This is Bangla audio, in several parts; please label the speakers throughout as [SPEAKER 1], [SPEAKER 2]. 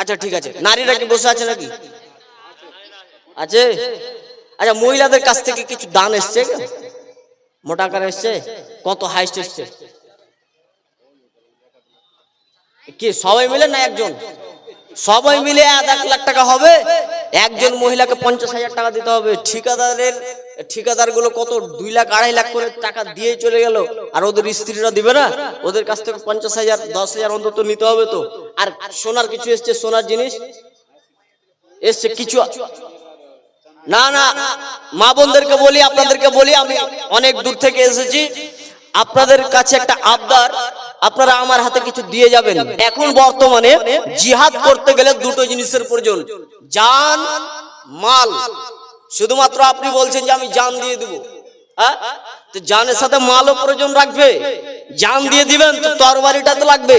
[SPEAKER 1] আচ্ছা ঠিক আছে। নারীরা কি বসে আছে নাকি? আছে? আচ্ছা মহিলাদের কাছ থেকে কিছু দান এসছে? মোটা আকার এসছে? কত হাইস্ট এসছে? কি, সবাই মিলে না একজন? সবাই মিলে এক লাখ টাকা হবে? একজন মহিলাকে পঞ্চাশ হাজার টাকা দিতে হবে। ঠিকাদারের ঠিকাদারগুলো কত? দুই লাখ, আড়াই লাখ করে টাকা দিয়ে চলে গেল। আর ওদের স্ত্রীরা দিবে না? ওদের কাছ থেকে পঞ্চাশ হাজার, দশ হাজার অন্তত নিতে হবে তো। আর সোনার কিছু এসছে, সোনার জিনিস? এসছে কিছু না না, মা বোনদেরকে বলি, আপনাদেরকে বলি, আমি অনেক দূর থেকে এসেছি। আপনাদের কাছে একটা আবদার, আপনারা আমার হাতে কিছু দিয়ে যাবেন। এখন বর্তমানে জিহাদ করতে গেলে দুটো জিনিসের প্রয়োজন। জান, মাল। শুধুমাত্র আপনি বলছেন যে আমি জান দিয়ে দেবো। জানের সাথে মালও প্রয়োজন রাখবে। জান দিয়ে দিবেন, তো তরবারিটা তো লাগবে।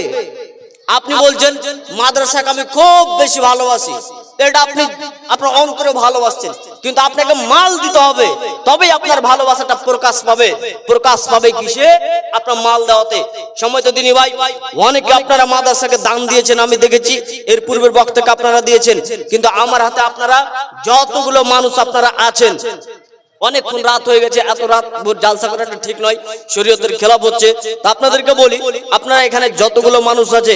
[SPEAKER 1] আপনি বলছেন, মাদ্রাসাকে আমি খুব বেশি ভালোবাসি। এটা আপনি, আপনার অন্তরে ভালোবাসছেন। কিন্তু আপনাকে মাল দিতে হবে। তবেই আপনার ভালোবাসাটা প্রকাশ পাবে। প্রকাশ পাবে কিসে? আপনার মাল দেওয়াতে। সময় তো দিনী ভাই। অনেকে আপনারা মাদ্রাসাকে দান দিয়েছেন, আমি দেখেছি। এর পূর্বের বক্তাকে আপনারা দিয়েছেন। কিন্তু আমার হাতে আপনারা যতগুলো মানুষ আপনারা আছেন অনেকক্ষণ রাত হয়ে গেছে, এত রাত জালসা করাটা ঠিক নয়, শরীয়তের খেলাপ হচ্ছে। তা আপনাদেরকে বলি, আপনারা এখানে যতগুলো মানুষ আছে,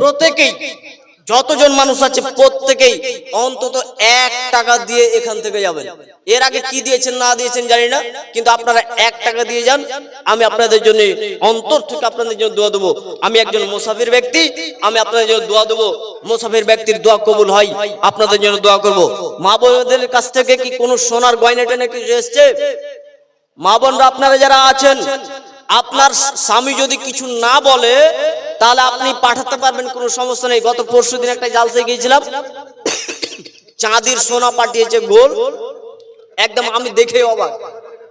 [SPEAKER 1] প্রত্যেকেই যতজন মানুষ আছে প্রত্যেকেই অন্তত এক টাকা দিয়ে এখান থেকে যাবেন। এর আগে কি দিয়েছেন, না দিয়েছেন জানি না, কিন্তু আপনারা এক টাকা দিয়ে যান। আমি আপনাদের জন্য অন্তর থেকে আপনাদের জন্য দোয়া দেবো। আমি একজন মুসাফির ব্যক্তি, আমি আপনাদের জন্য দোয়া দেবো। মুসাফির ব্যক্তির দোয়া কবুল হয়, আপনাদের জন্য দোয়া করব। মা বোনদের কাছ থেকে কি কোনো সোনার গয়না টেনে কিছু এসছে? মা বোনরা আপনারা যারা আছেন আপনার স্বামী যদি কিছু না বলে, তাহলে আপনি পাঠাতে পারবেন, কোনো সমস্যা নেই। গত পরশু দিন একটা জালসে গিয়েছিলাম। চাঁদির সোনা পাঠিয়েছে গোল। একদম আমি দেখে অবাক।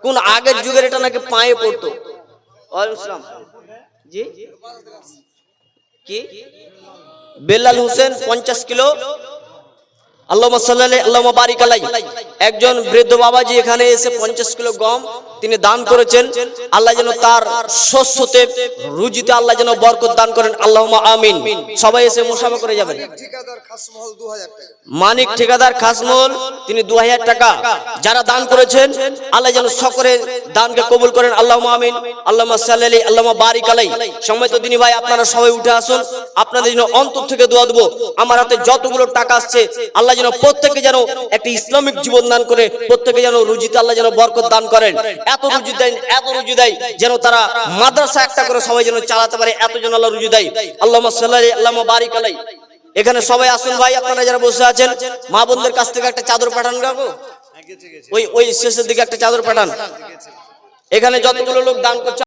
[SPEAKER 1] কোন আগের যুগের এটা নাকি পায়ে পড়তো। কি? বেলাল হোসেন পঞ্চাশ কিলো। আল্লাহ আল্লাহ বারিক একজন বৃদ্ধ বাবাজি এখানে এসে পঞ্চাশ কিলো গম তিনি দান করেছেন আল্লাহ যেন তার শস্যতে রুজিতে আল্লাহ যেন বরকত দান করেন। আল্লাহ আমিন। সবাই এসে মোসাফা করে যাবেন। মানিক ঠিকাদার খাসমুল তিনি দু হাজার টাকা। যারা দান করেছেন আল্লাহ যেন সকলে দানকে কবুল করেন। আল্লাহ আমিন। আল্লাহ সাল্লাহ আল্লাহ বারিক আলাই। সময় তো দিনী ভাই আপনারা সবাই উঠে আসুন। আপনাদের জন্য অন্তর থেকে দোয়া দেবো। আমার হাতে যতগুলো টাকা আসছে আল্লাহ যেন প্রত্যেকে যেন একটি ইসলামিক জীবন দান করে প্রত্যেকে যেন রুজিতে আল্লাহ যেন বরকত দান করেন। এত রুজু দেয়, এত রুজু দেয়, যেন তারা মাদ্রাসা একটা করে সবাই যেন চালাতে পারে এত জন আল্লাহ রুজু দেয়। আল্লাহ সাল্লাহ আল্লাহ বারিক আলাই এখানে সবাই আসুন ভাই, আপনারা যারা বসে আছেন, মা বোনদের কাছ থেকে একটা চাদর পাঠান গাবো ওই ওই শেষের দিকে একটা চাদর পাঠান। এখানে যতগুলো লোক দান করছে